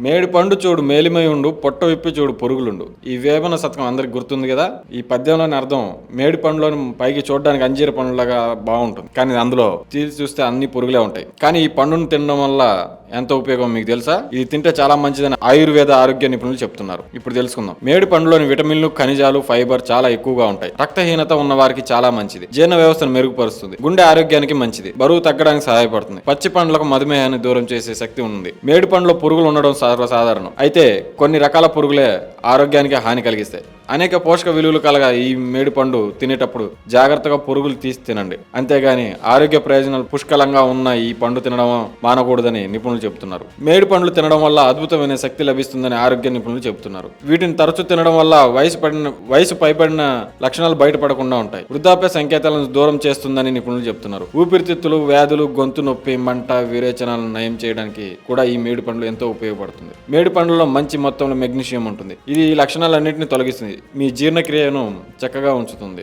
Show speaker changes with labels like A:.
A: మేడి పండు చూడు మేలిమై ఉండు పొట్ట విప్పి చూడు పొరుగులుండు. ఈ వేమన శతకం అందరికి గుర్తుంది కదా? ఈ పద్యంలోని అర్థం మేడి పండులోని పైకి చూడడానికి అంజీర పండులాగా బాగుంటుంది. కానీ అందులో తీసి చూస్తే అన్ని పురుగులే ఉంటాయి. కానీ ఈ పండును తినడం వల్ల ఎంత ఉపయోగం మీకు తెలుసా? ఇది తింటే చాలా మంచిదని ఆయుర్వేద ఆరోగ్య నిపుణులు చెప్తున్నారు. ఇప్పుడు తెలుసుకుందాం. మేడి పండులోని విటమిన్లు ఖనిజాలు ఫైబర్ చాలా ఎక్కువగా ఉంటాయి. రక్తహీనత ఉన్న వారికి చాలా మంచిది. జీర్ణ వ్యవస్థను మెరుగుపరుస్తుంది. గుండె ఆరోగ్యానికి మంచిది. బరువు తగ్గడానికి సహాయపడుతుంది. పచ్చి పండ్లకు మధుమేహాన్ని దూరం చేసే శక్తి ఉంది. మేడి పండులో పురుగులు ఉండడం సర్వసాధారణం. అయితే కొన్ని రకాల పురుగులే ఆరోగ్యానికి హాని కలిగిస్తాయి. అనేక పోషక విలువలు కలగా ఈ మేడి పండు తినేటప్పుడు జాగ్రత్తగా పురుగులు తీసి తినండి. అంతేగాని ఆరోగ్య ప్రయోజనాలు పుష్కలంగా ఉన్న ఈ పండు తినడం మానకూడదని నిపుణులు చెబుతున్నారు. మేడి పండ్లు తినడం వల్ల అద్భుతమైన శక్తి లభిస్తుందని ఆరోగ్య నిపుణులు చెబుతున్నారు. వీటిని తరచూ తినడం వల్ల వయసు పడిన వయసు పైబడిన లక్షణాలు బయటపడకుండా ఉంటాయి. వృద్ధాప్య సంకేతాలను దూరం చేస్తుందని నిపుణులు చెబుతున్నారు. ఊపిరితిత్తులు వ్యాధులు గొంతు నొప్పి మంట విరేచనాలను నయం చేయడానికి కూడా ఈ మేడి పండ్లు ఎంతో ఉపయోగపడుతుంది. మేడి పండ్లలో మంచి మొత్తంలో మెగ్నీషియం ఉంటుంది. ఇది ఈ లక్షణాలన్నింటినీ తొలగిస్తుంది. మీ జీర్ణక్రియను చక్కగా ఉంచుతుంది.